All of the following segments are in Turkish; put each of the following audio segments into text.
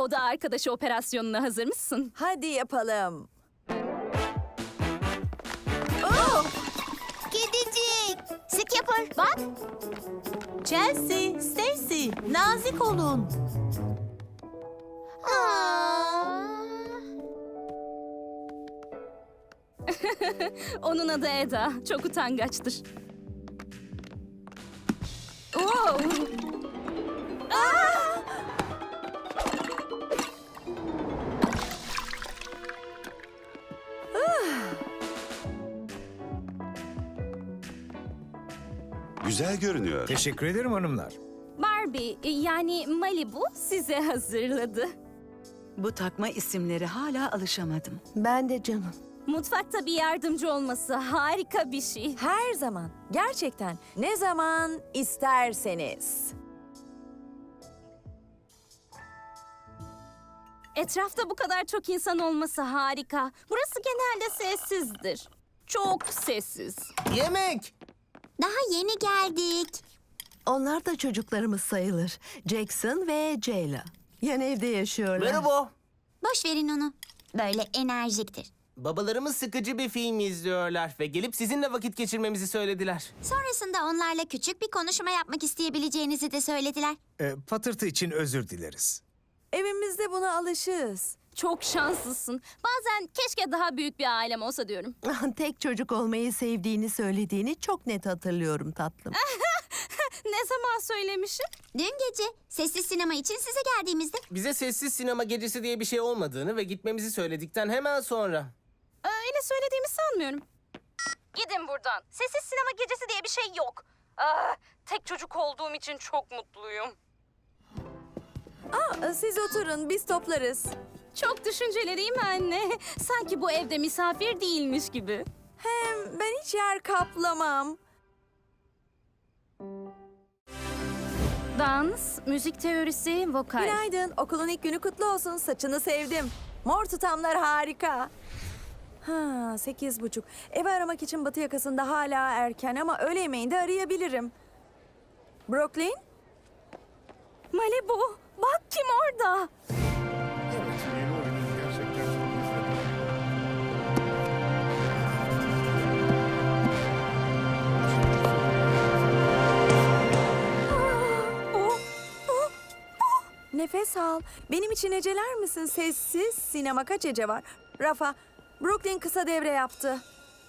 O da arkadaşı operasyonuna hazır mısın? Hadi yapalım. Kedicik. Skipper bak. Chelsea, Stacy, nazik olun. Onun adı Eda. Çok utangaçtır. Güzel görünüyor. Teşekkür ederim hanımlar. Barbie yani Malibu size hazırladı. Bu takma isimlere hala alışamadım. Ben de canım. Mutfakta bir yardımcı olması harika bir şey. Her zaman. Gerçekten. Ne zaman isterseniz. Etrafta bu kadar çok insan olması harika. Burası genelde sessizdir. Çok sessiz. Yemek. Daha yeni geldik. Onlar da çocuklarımız sayılır. Jackson ve Jayla. Yan evde yaşıyorlar. Merhaba. Boş verin onu. Böyle enerjiktir. Babalarımız sıkıcı bir film izliyorlar ve gelip sizinle vakit geçirmemizi söylediler. Sonrasında onlarla küçük bir konuşma yapmak isteyebileceğinizi de söylediler. Ee, patırtı için özür dileriz. Evimizde buna alışığız. Çok şanslısın. Bazen keşke daha büyük bir ailem olsa diyorum. Tek çocuk olmayı sevdiğini söylediğini çok net hatırlıyorum tatlım. Ne zaman söylemişim? Dün gece sessiz sinema için size geldiğimizde Bize sessiz sinema gecesi diye bir şey olmadığını ve gitmemizi söyledikten hemen sonra. Öyle söylediğimi sanmıyorum. Gidin buradan. Sessiz sinema gecesi diye bir şey yok. Ah, tek çocuk olduğum için çok mutluyum. Aa, siz oturun biz toplarız. Çok mi anne? Sanki bu evde misafir değilmiş gibi. Hem ben hiç yer kaplamam. Dans, müzik teorisi, vokal. Günaydın. Okulun ilk günü kutlu olsun. Saçını sevdim. Mor tutamlar harika. Ha, sekiz buçuk. Ev aramak için batı yakasında hala erken ama öğle yemeğinde arayabilirim. Brooklyn? Malibu, bak kim orada? Nefes al. Benim için eceler misin? Sessiz sinema kaç ece var? Rafa, Brooklyn kısa devre yaptı.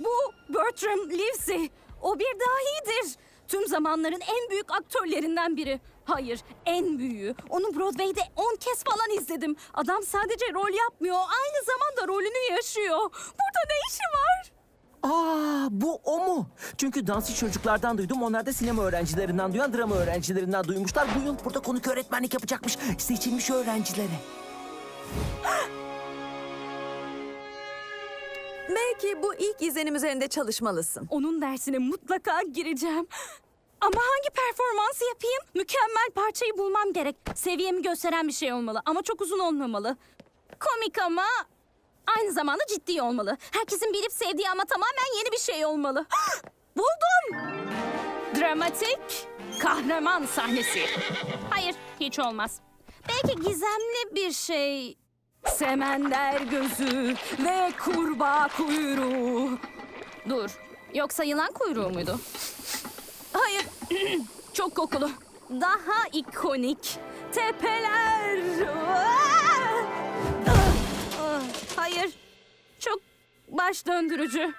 Bu Bertram Livesey. O bir dahidir. Tüm zamanların en büyük aktörlerinden biri. Hayır, en büyüğü. Onu Broadway'de 10 kez falan izledim. Adam sadece rol yapmıyor, aynı zamanda rolünü yaşıyor. Burada ne işi var? Aa bu o mu? Çünkü dansçı çocuklardan duydum. Onlar da sinema öğrencilerinden duyan drama öğrencilerinden duymuşlar. Bu yıl burada konuk öğretmenlik yapacakmış. Seçilmiş öğrencilere. Belki bu ilk izlenim üzerinde çalışmalısın. Onun dersine mutlaka gireceğim. Ama hangi performansı yapayım? Mükemmel parçayı bulmam gerek. Seviyemi gösteren bir şey olmalı ama çok uzun olmamalı. Komik ama aynı zamanda ciddi olmalı. Herkesin bilip sevdiği ama tamamen yeni bir şey olmalı. Buldum! Dramatik kahraman sahnesi. Hayır, hiç olmaz. Belki gizemli bir şey. Semender gözü ve kurbağa kuyruğu. Dur, yoksa yılan kuyruğu muydu? Hayır, çok kokulu. Daha ikonik. Tepeler. Ah! Hayır, çok baş döndürücü.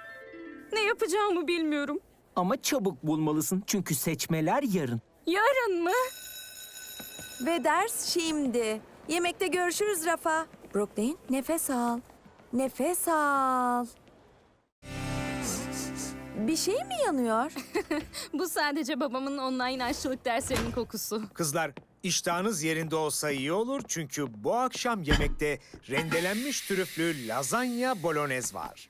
Ne yapacağımı bilmiyorum. Ama çabuk bulmalısın. Çünkü seçmeler yarın. Yarın mı? Ve ders şimdi. Yemekte görüşürüz Rafa. Brooklyn nefes al. Nefes al. Bir şey mi yanıyor? Bu sadece babamın online aşçılık derslerinin kokusu. Kızlar, iştahınız yerinde olsa iyi olur çünkü bu akşam yemekte rendelenmiş trüflü lazanya bolognese var.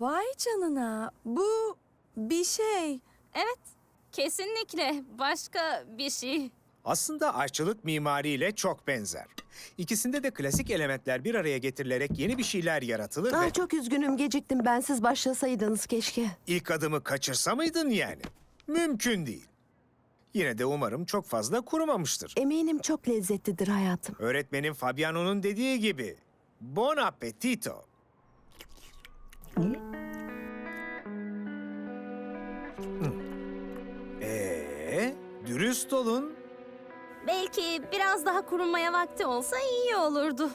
Vay canına. Bu bir şey. Evet, kesinlikle başka bir şey. Aslında aşçılık mimariyle çok benzer. İkisinde de klasik elementler bir araya getirilerek yeni bir şeyler yaratılır ve Aa, çok üzgünüm geciktim. Bensiz başlasaydınız keşke. ilk adımı kaçırsa mıydın yani? Mümkün değil. Yine de umarım çok fazla kurumamıştır. Eminim çok lezzetlidir hayatım. Öğretmenim Fabiano'nun dediği gibi. Bon appetito. Ee, dürüst olun. Belki biraz daha kurumaya vakti olsa iyi olurdu.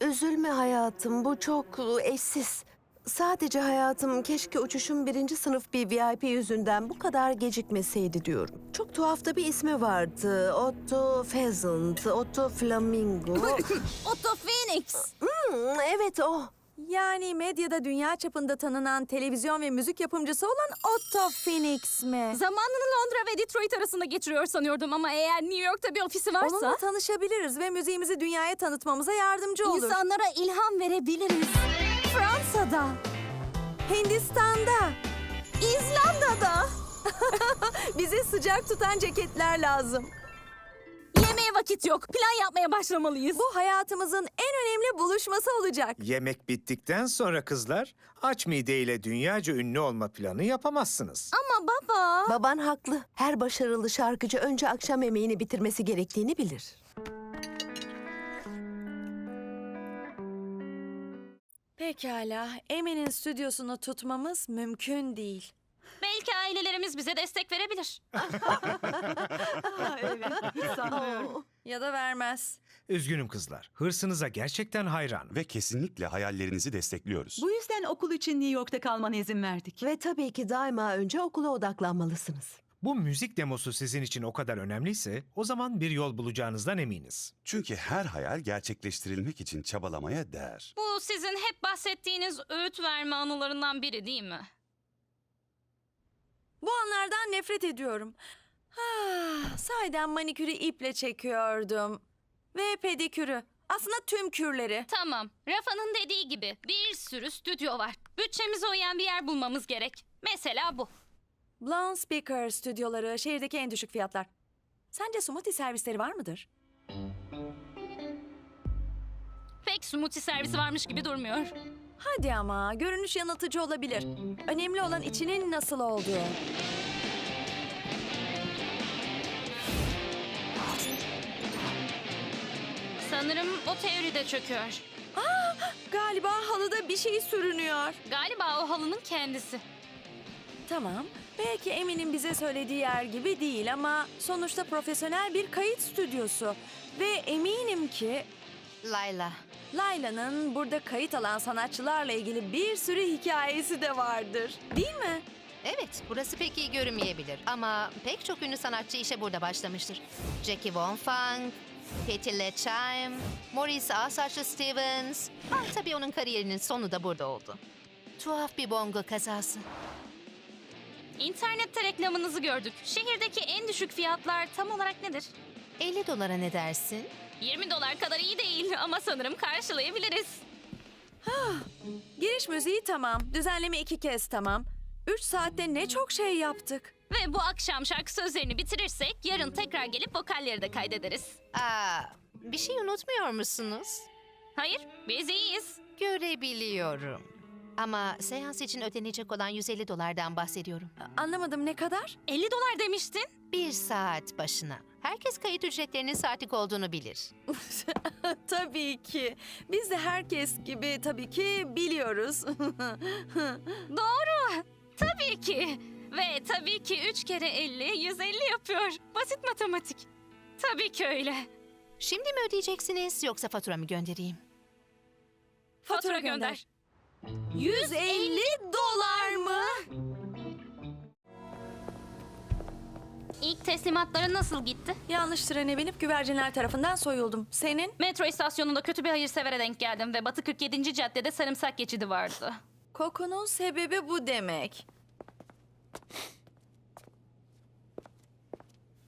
Üzülme hayatım, bu çok e, eşsiz. Sadece hayatım keşke uçuşun birinci sınıf bir VIP yüzünden bu kadar gecikmeseydi diyorum. Çok tuhaf da bir ismi vardı. Otto Pheasant, Otto Flamingo. Otto Phoenix. Hmm, evet o. Yani medyada dünya çapında tanınan televizyon ve müzik yapımcısı olan Otto Phoenix mi? Zamanını Londra ve Detroit arasında geçiriyor sanıyordum ama eğer New York'ta bir ofisi varsa... Onunla tanışabiliriz ve müziğimizi dünyaya tanıtmamıza yardımcı olur. insanlara ilham verebiliriz. Fransa'da, Hindistan'da İzlanda'da. bizi sıcak tutan ceketler lazım. Yemeğe vakit yok. Plan yapmaya başlamalıyız. Bu hayatımızın en önemli buluşması olacak. Yemek bittikten sonra kızlar aç mideyle dünyaca ünlü olma planı yapamazsınız. Ama baba... Baban haklı. Her başarılı şarkıcı önce akşam yemeğini bitirmesi gerektiğini bilir. Pekala, Emin'in stüdyosunu tutmamız mümkün değil. Belki ailelerimiz bize destek verebilir. evet, hiç sanmıyorum. Ya da vermez. Üzgünüm kızlar. Hırsınıza gerçekten hayranım. Ve kesinlikle hayallerinizi destekliyoruz. Bu yüzden okul için New York'ta kalmana izin verdik. Ve tabii ki daima önce okula odaklanmalısınız. Bu müzik demosu sizin için o kadar önemliyse o zaman bir yol bulacağınızdan eminiz. Çünkü her hayal gerçekleştirilmek için çabalamaya değer. Bu sizin hep bahsettiğiniz öğüt verme anılarından biri değil mi? Bu anlardan nefret ediyorum. Ah, sahiden manikürü iple çekiyordum. Ve pedikürü. Aslında tüm kürleri. Tamam. Rafa'nın dediği gibi bir sürü stüdyo var. Bütçemize uyan bir yer bulmamız gerek. Mesela bu. Blonde Speaker stüdyoları şehirdeki en düşük fiyatlar. Sence smoothie servisleri var mıdır? Pek smoothie servisi varmış gibi durmuyor. Hadi ama görünüş yanıltıcı olabilir. Önemli olan içinin nasıl olduğu. Sanırım o teori de çöküyor. Galiba halıda bir şey sürünüyor. Galiba o halının kendisi. Tamam. Belki Emin'in bize söylediği yer gibi değil ama sonuçta profesyonel bir kayıt stüdyosu. Ve eminim ki Layla. Layla'nın burada kayıt alan sanatçılarla ilgili bir sürü hikayesi de vardır. Değil mi? Evet, burası pek iyi görünmeyebilir ama pek çok ünlü sanatçı işe burada başlamıştır. Jackie Von Funk, Patti LaChaime, Maurice Asaçlı Stevens. Ah, tabii onun kariyerinin sonu da burada oldu. Tuhaf bir bongo kazası. İnternette reklamınızı gördük. Şehirdeki en düşük fiyatlar tam olarak nedir? 50 dolara ne dersin? 20 dolar kadar iyi değil ama sanırım karşılayabiliriz. Giriş müziği tamam. Düzenleme iki kez tamam. Üç saatte ne çok şey yaptık. Ve bu akşam şarkı sözlerini bitirirsek yarın tekrar gelip vokalleri de kaydederiz. Aa, bir şey unutmuyor musunuz? Hayır, biz iyiyiz. Görebiliyorum. Ama seans için ödenecek olan 150 dolardan bahsediyorum. Anlamadım ne kadar? 50 dolar demiştin. Bir saat başına. Herkes kayıt ücretlerinin saatlik olduğunu bilir. tabii ki. Biz de herkes gibi tabii ki biliyoruz. Doğru. Tabii ki. Ve tabii ki 3 kere 50, 150 yapıyor. Basit matematik. Tabii ki öyle. Şimdi mi ödeyeceksiniz yoksa fatura mı göndereyim? Fatura gönder. 150 dolar mı? İlk teslimatları nasıl gitti? Yanlış trene binip güvercinler tarafından soyuldum. Senin? Metro istasyonunda kötü bir hayırsevere denk geldim ve Batı 47. caddede sarımsak geçidi vardı. Kokunun sebebi bu demek.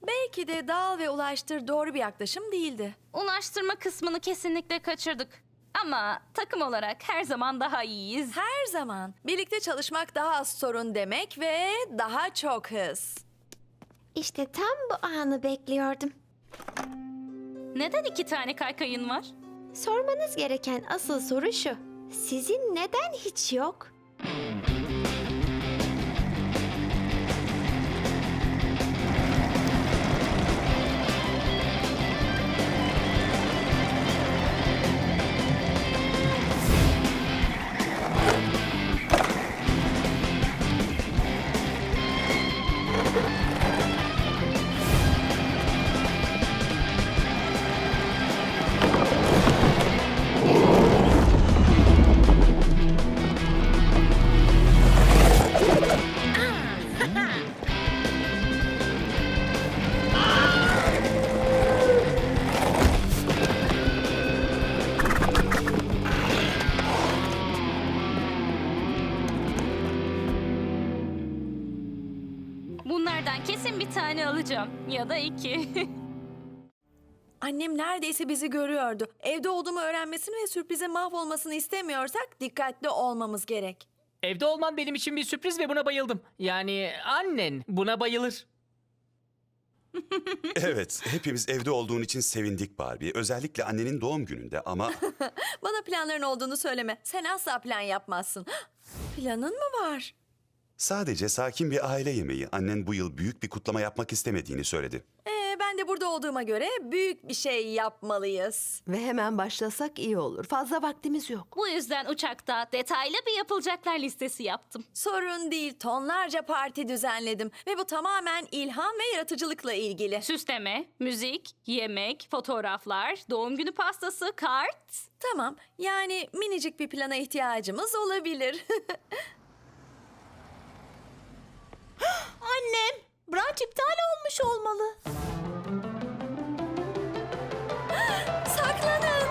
Belki de dağıl ve ulaştır doğru bir yaklaşım değildi. Ulaştırma kısmını kesinlikle kaçırdık. Ama takım olarak her zaman daha iyiyiz. Her zaman birlikte çalışmak daha az sorun demek ve daha çok hız. İşte tam bu anı bekliyordum. Neden iki tane kaykayın var? Sormanız gereken asıl soru şu. Sizin neden hiç yok? Alacağım. Ya da iki. Annem neredeyse bizi görüyordu. Evde olduğumu öğrenmesini ve sürprize mahvolmasını istemiyorsak dikkatli olmamız gerek. Evde olman benim için bir sürpriz ve buna bayıldım. Yani annen buna bayılır. Evet, hepimiz evde olduğun için sevindik Barbie. Özellikle annenin doğum gününde ama Bana planların olduğunu söyleme. Sen asla plan yapmazsın. Planın mı var? Sadece sakin bir aile yemeği. Annen bu yıl büyük bir kutlama yapmak istemediğini söyledi. Ee, ben de burada olduğuma göre büyük bir şey yapmalıyız. Ve hemen başlasak iyi olur. Fazla vaktimiz yok. Bu yüzden uçakta detaylı bir yapılacaklar listesi yaptım. Sorun değil, tonlarca parti düzenledim. Ve bu tamamen ilham ve yaratıcılıkla ilgili. Süsleme, müzik, yemek, fotoğraflar, doğum günü pastası, kart. Tamam, yani minicik bir plana ihtiyacımız olabilir. olmalı. Saklanın!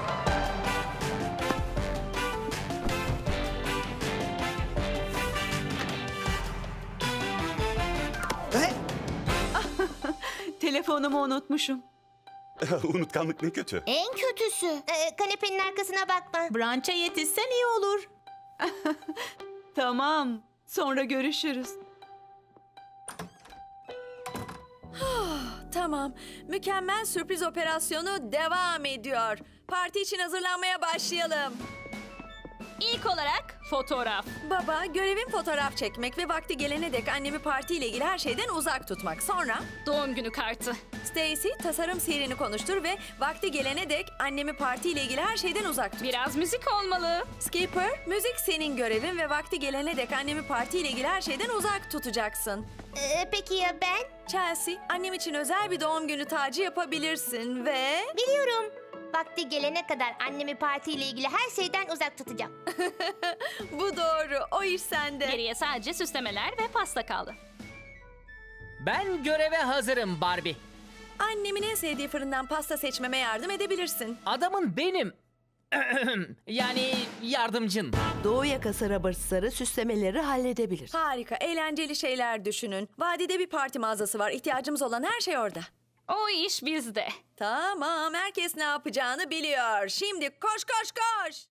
Telefonumu unutmuşum. Unutkanlık ne kötü. En kötüsü. Ee, kanepenin arkasına bakma. Brunch'a yetişsen iyi olur. tamam, sonra görüşürüz. Tamam, mükemmel sürpriz operasyonu devam ediyor. Parti için hazırlanmaya başlayalım. İlk olarak fotoğraf. Baba, görevim fotoğraf çekmek ve vakti gelene dek annemi partiyle ilgili her şeyden uzak tutmak. Sonra Doğum günü kartı. Stacy tasarım sihrini konuştur ve vakti gelene dek annemi partiyle ilgili her şeyden uzak tut. Biraz müzik olmalı. Skipper, müzik senin görevin ve vakti gelene dek annemi partiyle ilgili her şeyden uzak tutacaksın. Ee, peki ya ben? Chelsea, annem için özel bir doğum günü tacı yapabilirsin ve... Biliyorum. Vakti gelene kadar annemi partiyle ilgili her şeyden uzak tutacağım. Bu doğru, o iş sende. Geriye sadece süslemeler ve pasta kaldı. Ben göreve hazırım Barbie. Annemin en sevdiği fırından pasta seçmeme yardım edebilirsin. Adamın benim. yani yardımcın. Doğu yakası Roberts'ları süslemeleri halledebilir. Harika, eğlenceli şeyler düşünün. Vadide bir parti mağazası var. İhtiyacımız olan her şey orada. O iş bizde. Tamam, herkes ne yapacağını biliyor. Şimdi koş koş koş.